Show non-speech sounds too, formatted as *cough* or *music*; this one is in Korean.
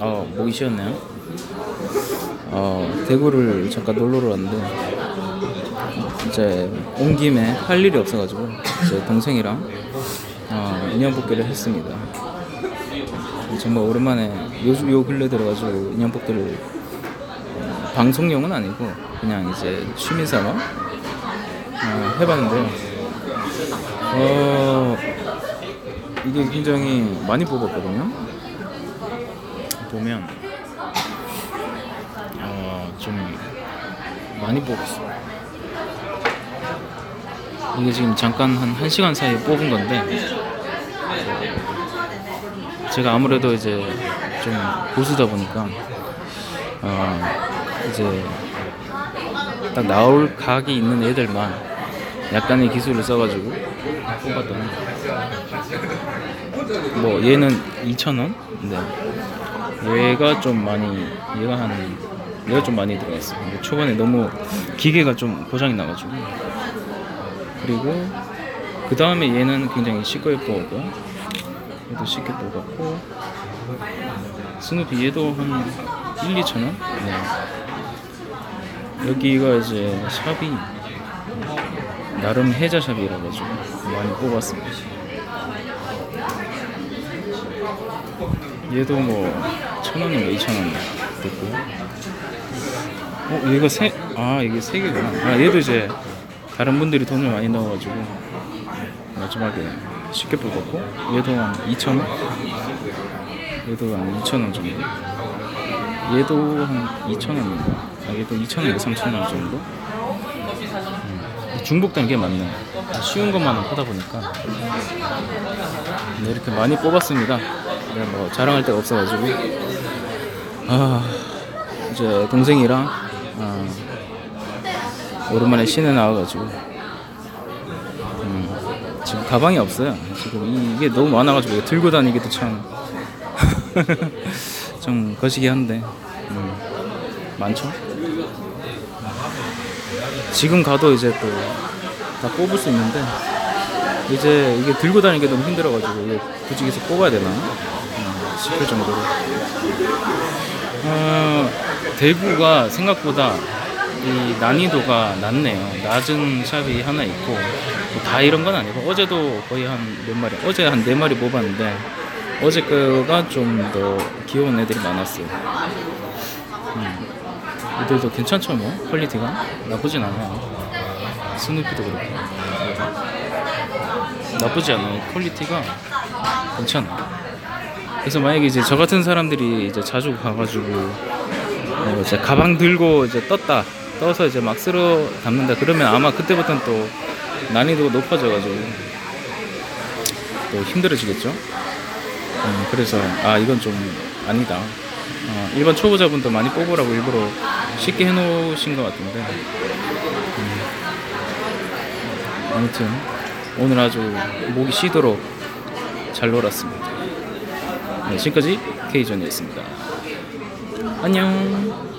어, 목이 쉬었네요. 어, 대구를 잠깐 놀러 왔는데 이제 온 김에 할 일이 없어가지고 제 동생이랑 어, 인연 뽑기를 했습니다. 정말 오랜만에 요즘 요 근래 들어가지고 인연 뽑기를 어, 방송용은 아니고 그냥 이제 취미삼아 어, 해봤는데요. 어, 이게 굉장히 많이 뽑았거든요. 보면 어, 좀 많이 뽑았어. 이게 지금 잠깐 한 1시간 사이에 뽑은 건데 제가 아무래도 이제 좀 고수다 보니까 어, 이제 딱 나올 각이 있는 애들만 약간의 기술을 써가지고 뽑았더니 뭐 얘는 2,000원? 네. 얘가 좀 많이 얘가 한 얘가 좀 많이 들어갔어. 근데 초반에 너무 기계가 좀 고장이 나가지고 그리고 그 다음에 얘는 굉장히 쉽게 뽑았고 얘도 쉽게 뽑았고 스누피 얘도 한 1, 2천 원? 네. 여기가 이제 샵이 나름 해자샵이라 가지고 많이 뽑았습니다. 얘도 뭐 천 원인가 이천 원 됐고. 어 얘가 세아 이게 세 개구나. 아 얘도 이제 다른 분들이 돈을 많이 넣어가지고 마지막에 쉽게 뽑았고 얘도 한 2천 원? 얘도 한 2천 원 정도? 얘도 한 2천 원인가? 아 얘도 2천 원인가 3천 원 정도? 음, 중복 단계 맞네. 쉬운 것만 하다 보니까. 네, 이렇게 많이 뽑았습니다 네, 뭐 자랑할 데가 없어가지고 아 이제 동생이랑 아, 오랜만에 시내 나와가지고 음, 지금 가방이 없어요. 지금 이- 이게 너무 많아가지고 들고 다니기도 참 *laughs* 좀 거시기 한데 음, 많죠. 지금 가도 이제 또 다 뽑을 수 있는데 이제 이게 들고 다니기 너무 힘들어가지고 이게 굳이 계속 뽑아야 되나 음, 싶을 정도로 어, 대구가 생각보다 이 난이도가 낮네요. 낮은 샵이 하나 있고 뭐 다 이런 건 아니고 어제도 거의 한 몇 마리 어제 한 네 마리 뽑았는데 어제 거가 좀 더 귀여운 애들이 많았어요. 음, 이들도 괜찮죠 뭐 퀄리티가 나쁘진 않아요. 스누피도 그렇고 나쁘지 않아요. 퀄리티가 괜찮아. 그래서 만약에 이제 저 같은 사람들이 이제 자주 가가지고 어 이제 가방 들고 이제 떴다 떠서 이제 막 쓸어 담는다 그러면 아마 그때부터는 또 난이도가 높아져가지고 또 힘들어지겠죠. 음, 그래서 아 이건 좀 아니다. 어, 일반 초보자분도 많이 뽑으라고 일부러 쉽게 해놓으신 것 같은데. 음, 아무튼 오늘 아주 목이 쉬도록 잘 놀았습니다. 네, 지금까지 K존이었습니다. 안녕.